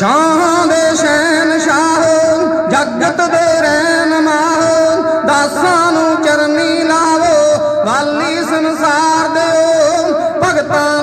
ਸ਼ਾਹਾਂ ਦੇ ਸ਼ੈਨ ਸ਼ਾਹੋ ਜਗਤ ਦੇ ਰਹਿਨ ਮਾਹੋ, ਦਾਸਾਂ ਨੂੰ ਚਰਨੀ ਲਾਵੋ, ਵਾਲੀ ਸੰਸਾਰ ਦਿਓ, ਭਗਤਾਂ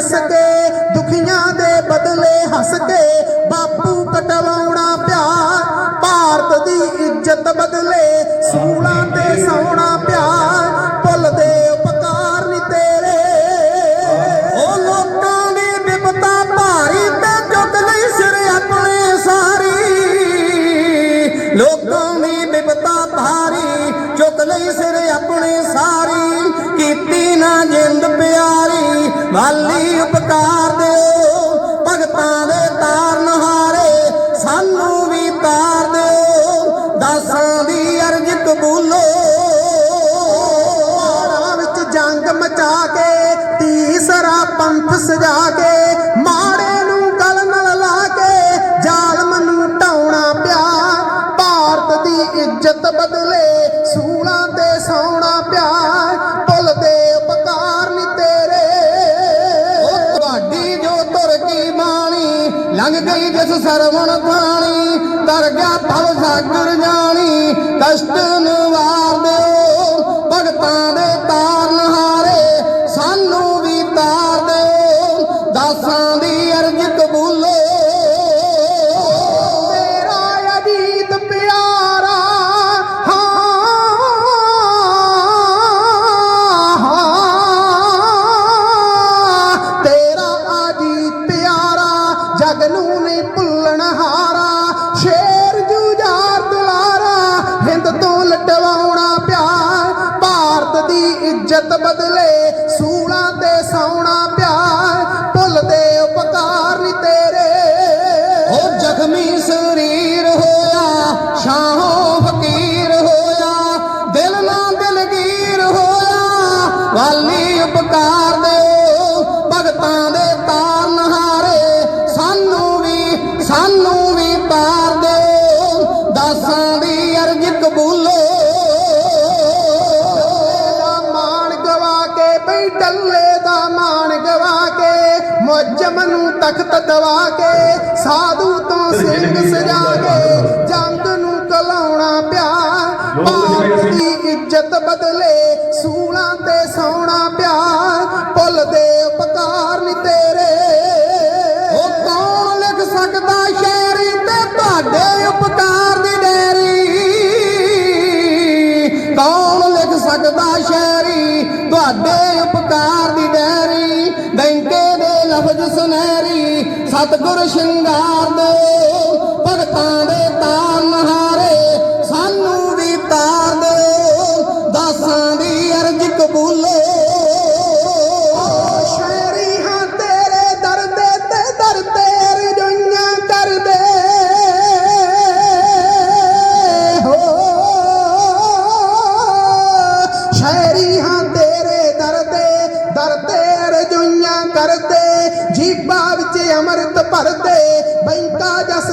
ਕੇ ਪਿਆਰੀ ਉਪਕਾਰ ਦਿਓ, ਭਗਤਾਂ ਦੇ ਤਾਰਨ ਹਾਰੇ, ਸਾਨੂੰ ਵੀ ਤਾਰ ਦਿਓ, ਦਾਸਾਂ ਦੀ ਅਰਜ ਕਬੂਲੋ। ਪਹਾੜਾਂ ਵਿੱਚ ਜੰਗ ਮਚਾ ਕੇ, ਤੀਸਰਾ ਪੰਥ ਸਜਾ ਕੇ, ਮਾੜੇ ਨੂੰ ਗਲ ਨਾਲ ਲਾ ਕੇ, ਜ਼ਾਲਮ ਨੂੰ ਢਾਉਣਾ ਪਿਆ। ਭਾਰਤ ਦੀ ਇੱਜ਼ਤ ਬਦਲੇ ਸੂਲਾਂ ਤੇ ਸੌਣਾ ਪਿਆ। ਲੰਘ ਗਈ ਜਿਸ ਸਰਵਣ ਥਾਣੀ ਤਰ ਗਿਆ ਭਵ ਸਾਗਰ ਜਾਣੀ, ਕਸ਼ਟ ਨਿਵਾਰ ਦਿਓ, ਭਗਤਾਂ ਦੇ ਇੱਜ਼ਤ ਬਦਲੇ, ਸੂਲਾਂ ਤੇ ਸੌਣਾ ਪਿਆਰ ਭੁੱਲਦੇ ਉਪਕਾਰ ਨੀ ਤੇਰੇ। ਉਹ ਜ਼ਖਮੀ ਸਰੀਰ ਹੋਇਆ ਸ਼ਾਹੋਂ ਫਕੀਰ ਹੋਇਆ, ਦਿਲ ਨਾ ਦਿਲਗੀਰ ਹੋਇਆ, ਵਾਲੀ ਉਪਕਾਰ ਦਾ ਮਾਣ ਗਵਾ ਕੇ ਮੁਜਮ ਨੂੰ ਤਖਤ ਦਵਾ ਕੇ ਸਾਧੂ ਤੋਂ ਸਿੰਘ ਸਜਾ ਕੇ ਜੰਗ ਨੂੰ ਕਲਾਉਣਾ ਪਿਆ। ਭਾਰਤ ਦੀ ਇੱਜ਼ਤ ਬਦਲੇ ਸੂਲਾਂ ਤੇ ਸੌਣਾ ਪਿਆ। ਭੁੱਲ ਦੇ ਸਕਦਾ ਸ਼ਾਇਰੀ ਤੁਹਾਡੇ ਉਪਕਾਰ ਦੀ ਡੈਰੀ ਬੈਂਕੇ ਦੇ ਲਫ਼ਜ਼ ਸੁਨਹਿਰੀ ਸਤਿਗੁਰ ਸ਼ਿੰਗਾਰ ਦੇ अमृत पर दे बंका जस